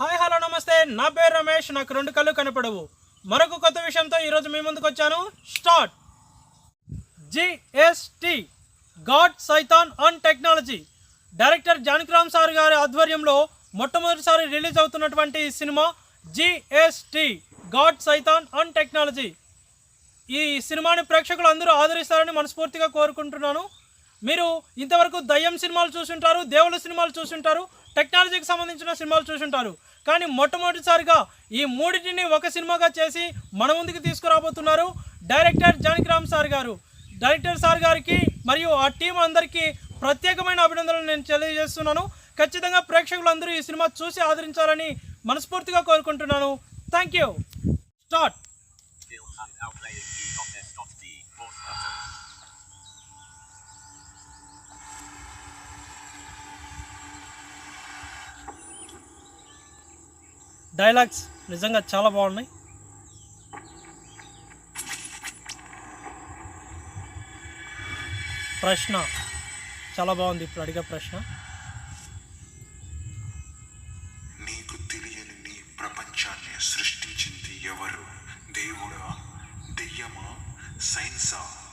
Hi hello నమస్తే. నా పేరు రమేష్. నాకు రెండు కళ్ళు కనపడవు. మరొక కొత్త విషయంతో ఈరోజు మీ ముందుకు వచ్చాను. Start. GST God Saithan on technology. Director Janakiram sir గారి ఆధ్వర్యంలో మొట్టమొదటిసారి రిలీజ్ అవుతున్నటువంటి ఈ cinema GST God Saithan on technology. ఈ సినిమాని ప్రేక్షకులు అందరూ ఆదరిస్తారని మనస్ఫూర్తిగా కోరుకుంటున్నాను. మీరు ఇంతవరకు దయ్యం సినిమాలు చూసుంటారు దేవుళ్ళ సినిమాలు చూసుంటారు టెక్నాలజీకి సంబంధించిన సినిమాలు చూసుంటారు. కానీ మొట్టమొదటిసారిగా ఈ మూడింటిని ఒక సినిమాగా చేసి మన ముందుకు తీసుకురాబోతున్నారు డైరెక్టర్ జానకిరామ్ సార్ గారు. డైరెక్టర్ సార్ గారికి మరియు ఆ టీం అందరికీ ప్రత్యేకమైన అభినందనలు నేను తెలియజేస్తున్నాను. ఖచ్చితంగా ప్రేక్షకులందరూ ఈ సినిమా చూసి ఆదరించాలని మనస్ఫూర్తిగా కోరుకుంటున్నాను. థ్యాంక్ యూ స్టార్ట్ డైలాగ్స్ నిజంగా చాలా బాగున్నాయి. ప్రశ్న చాలా బాగుంది. ఇప్పుడు అడిగే ప్రశ్న. నీకు తెలియని నీ ప్రపంచాన్ని సృష్టించింది ఎవరు? దేవుడా దెయ్యమా సైన్సా?